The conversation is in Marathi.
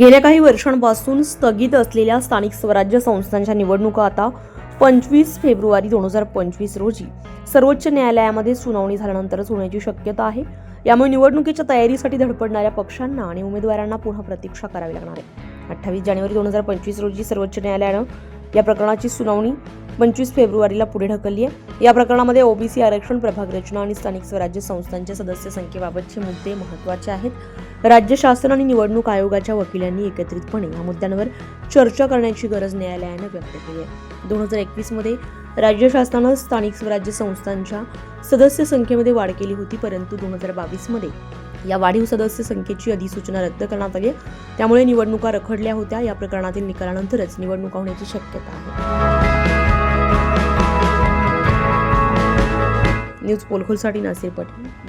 गेल्या काही वर्षांपासून स्थगित असलेल्या स्थानिक स्वराज्य संस्थांच्या निवडणुका आता पंचवीस फेब्रुवारी दोन हजार पंचवीस रोजी सर्वोच्च न्यायालयामध्ये सुनावणी झाल्यानंतरच होण्याची शक्यता आहे. यामुळे निवडणुकीच्या तयारीसाठी धडपडणाऱ्या पक्षांना आणि उमेदवारांना पुन्हा प्रतीक्षा करावी लागणार आहे. अठ्ठावीस जानेवारी दोन हजार पंचवीस रोजी सर्वोच्च न्यायालयानं या प्रकरणाची सुनावणी पंचवीस फेब्रुवारीला पुढे ढकलली आहे. या प्रकरणामध्ये ओबीसी आरक्षण प्रभाग रचना आणि स्थानिक स्वराज्य संस्थांच्या सदस्य संख्येबाबतचे मुद्दे महत्त्वाचे आहेत. राज्य शासन आणि निवडणूक आयोगाच्या वकिलांनी एकत्रितपणे या मुद्द्यांवर चर्चा करण्याची गरज न्यायालयानं व्यक्त केली आहे. दोन हजार एकवीसमध्ये राज्य शासनानं स्थानिक स्वराज्य संस्थांच्या सदस्य संख्येमध्ये वाढ केली होती परंतु दोन हजार बावीसमध्ये या वाढीव सदस्य संख्येची अधिसूचना रद्द करण्यात आली आहे. त्यामुळे निवडणुका रखडल्या होत्या. या प्रकरणातील निकालानंतरच निवडणुका होण्याची शक्यता आहे. न्यूज पोलखोलसाठी नासिर पटेल